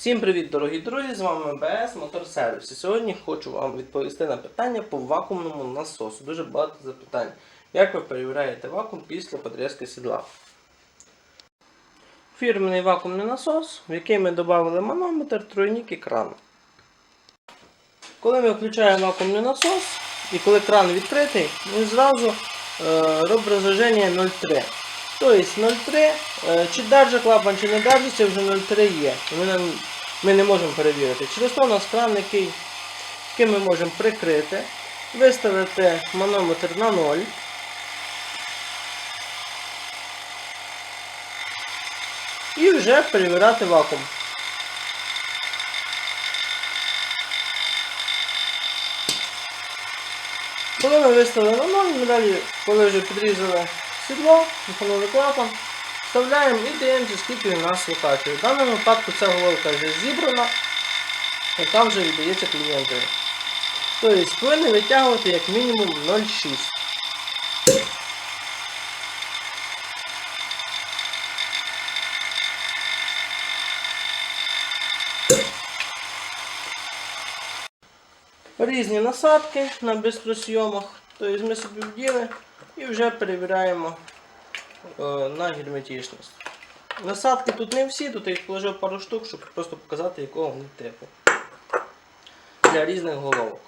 Всім привіт, дорогі друзі! З вами МБС Мотор Сервіс. І сьогодні хочу вам відповісти на питання по вакуумному насосу. Дуже багато запитань. Як ви перевіряєте вакуум після подрізки сідла? Фірменний вакуумний насос, в який ми додали манометр, тройник і кран. Коли ми включаємо вакуумний насос і коли кран відкритий, ми зразу е, робимо розжиження 0,3. Тобто 0,3, е, чи держить клапан, чи не держить, це вже 0,3 є. Ми, ми не можемо перевірити. Через то у нас кран, який, який ми можемо прикрити, виставити манометр на 0. І вже перевіряти вакуум. Коли ми виставили на 0, ми далі, коли вже підрізали сідло, виховали клапан, вставляємо і дивимося, скільки у нас викачує. В даному випадку ця головка вже зібрана, і там вже віддається клієнтові. Тобто повинні витягувати як мінімум 0,6. Різні насадки на бистросйомах. Тобто ми собі вділи і вже перевіряємо на герметичність. Насадки тут не всі, тут я їх положив пару штук, щоб просто показати, якого вони типу. Для різних головок.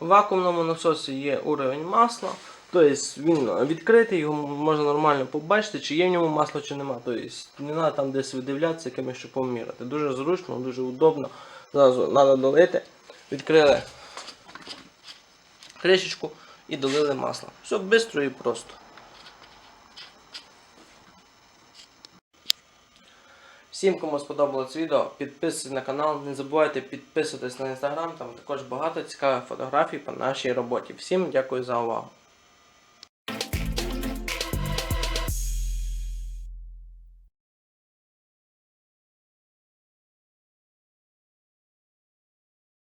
В вакуумному насосі є уровень масла. Тобто він відкритий, його можна нормально побачити, чи є в ньому масло, чи нема. Тобто не треба там десь видивлятися, якимось щоб поміряти. Дуже зручно, дуже удобно. Зразу треба долити. Відкрили кришечку і долили масло. Все швидко і просто. Всім, кому сподобалось відео, підписуйтесь на канал, не забувайте підписуватись на інстаграм, там також багато цікавих фотографій по нашій роботі. Всім дякую за увагу.